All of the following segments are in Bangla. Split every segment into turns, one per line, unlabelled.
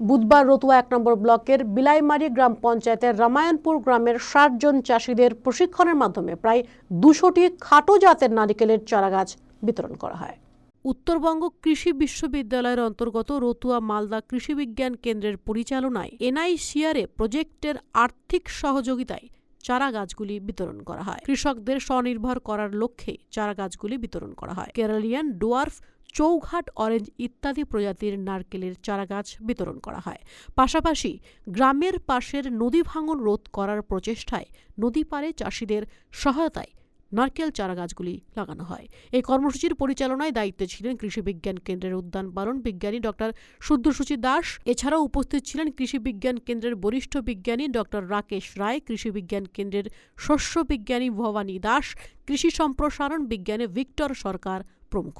বুধবার রতুয়া এক নম্বর ব্লকের বিলাইমারি গ্রাম পঞ্চায়েতের রামায়ণপুর গ্রামের ষাট জন চাষিদের প্রশিক্ষণের মাধ্যমে প্রায় দুশোটি খাটো জাতের নারিকেলের চারাগাছ বিতরণ করা হয়। উত্তরবঙ্গ কৃষি বিশ্ববিদ্যালয়ের অন্তর্গত রতুয়া মালদা কৃষি বিজ্ঞান কেন্দ্রের পরিচালনায় এনআইসিআরএ প্রজেক্টের আর্থিক সহযোগিতায় চারা গাছগুলি বিতরণ করা হয়। কৃষকদের স্বনির্ভর করার লক্ষ্যে চারা গাছগুলি বিতরণ করা হয়। কেরালিয়ান ডোয়ার্ফ চৌঘাট, অরেঞ্জ ইত্যাদি প্রজাতির নারকেলের চারাগাছ বিতরণ করা হয়। পাশাপাশি গ্রামের পাশের নদী ভাঙন রোধ করার প্রচেষ্টায় নদী পাড়ে চাষিদের সহায়তায় নারকেল চারাগাছগুলি লাগানো হয়। এই কর্মসূচির পরিচালনায় দায়িত্বে ছিলেন কৃষি বিজ্ঞান কেন্দ্রের উদ্যান পালন বিজ্ঞানী ডক্টর শুদ্ধসূচি দাস। এছাড়াও উপস্থিত ছিলেন কৃষি বিজ্ঞান কেন্দ্রের বরিষ্ঠ বিজ্ঞানী ডক্টর রাকেশ রায়, কৃষি বিজ্ঞান কেন্দ্রের শস্য বিজ্ঞানী ভবানী দাস, কৃষি সম্প্রসারণ বিজ্ঞানী ভিক্টর সরকার প্রমুখ।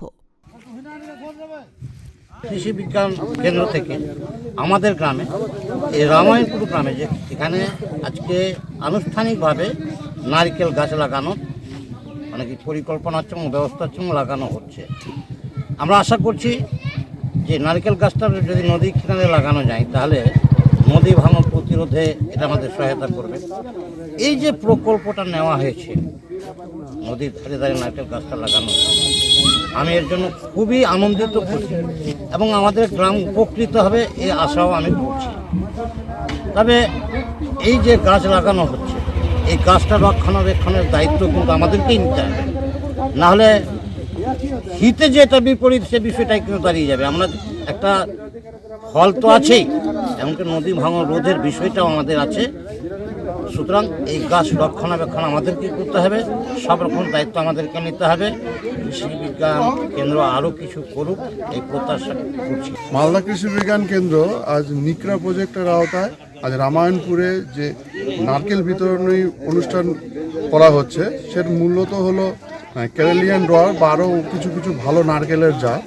কৃষি বিজ্ঞান কেন্দ্র থেকে আমাদের গ্রামে, এই রামায়ণপুর গ্রামে যে এখানে আজকে আনুষ্ঠানিকভাবে নারকেল গাছ লাগানো মানে কি পরিকল্পনা হচ্ছে এবং ব্যবস্থা হচ্ছে লাগানো হচ্ছে। আমরা আশা করছি যে নারকেল গাছটা যদি নদী কিনারে লাগানো যায়, তাহলে নদী ভাঙন প্রতিরোধে এটা আমাদের সহায়তা করবে। এই যে প্রকল্পটা নেওয়া হয়েছে, নদীর ধারে ধারে নারকেল গাছটা লাগানো আমি এর জন্য খুবই আনন্দিত করছি এবং আমাদের গ্রাম উপকৃত হবে এই আশাও আমি করছি। তবে এই যে গাছ লাগানো হচ্ছে, এই গাছটা রক্ষণাবেক্ষণের দায়িত্ব কিন্তু আমাদেরকেই নিতে হবে। নাহলে হিতে যেটা বিপরীত, সে বিষয়টাই কিন্তু দাঁড়িয়ে যাবে। আমরা একটা ফল তো আছেই, এমনকি নদী ভাঙন রোধের বিষয়টাও আমাদের আছে। সুতরাং এই গাছ রক্ষণাবেক্ষণ আমাদেরকে করতে হবে। সব রকম দায়িত্ব আমাদেরকে নিতে হবে। কৃষি বিজ্ঞান কেন্দ্র আরও কিছু করুক, এই প্রত্যাশা করছি।
মালদা কৃষি বিজ্ঞান কেন্দ্র আজ নিকরা প্রজেক্টের আওতায়, আজ রামায়ণপুরে যে নারকেল বিতরণী অনুষ্ঠান করা হচ্ছে, সের মূলত হলো ক্যারেলিয়ান ড্রয়ার বা আরও কিছু কিছু ভালো নারকেলের জাত,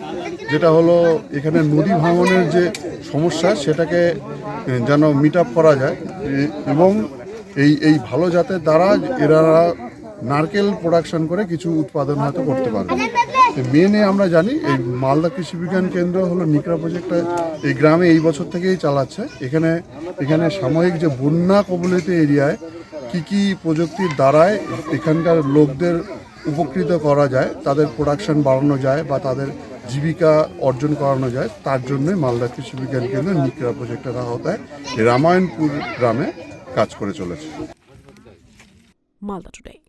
যেটা হলো এখানে নদী ভাঙনের যে সমস্যা, সেটাকে যেন মিট আপ করা যায়। এবং এই এই ভালো জাতের দ্বারা এরা নারকেল প্রোডাকশন করে কিছু উৎপাদন হয়তো করতে পারবে। মেনে আমরা জানি, এই মালদা কৃষি বিজ্ঞান কেন্দ্র হলো নিকরা প্রজেক্টটা এই গ্রামে এই বছর থেকেই চালাচ্ছে। এখানে এখানে সাময়িক যে বন্যা কবলিত এরিয়ায় কি কি প্রযুক্তির দ্বারায় এখানকার লোকদের উপকৃত করা যায়, তাদের প্রোডাকশন বাড়ানো যায় বা তাদের জীবিকা অর্জন করানো যায়, তার জন্যই মালদা কৃষি বিজ্ঞান কেন্দ্র নিকরা প্রজেক্টের আওতায় রামায়ণপুর গ্রামে কাজ করে চলেছে।
মালদা টুডে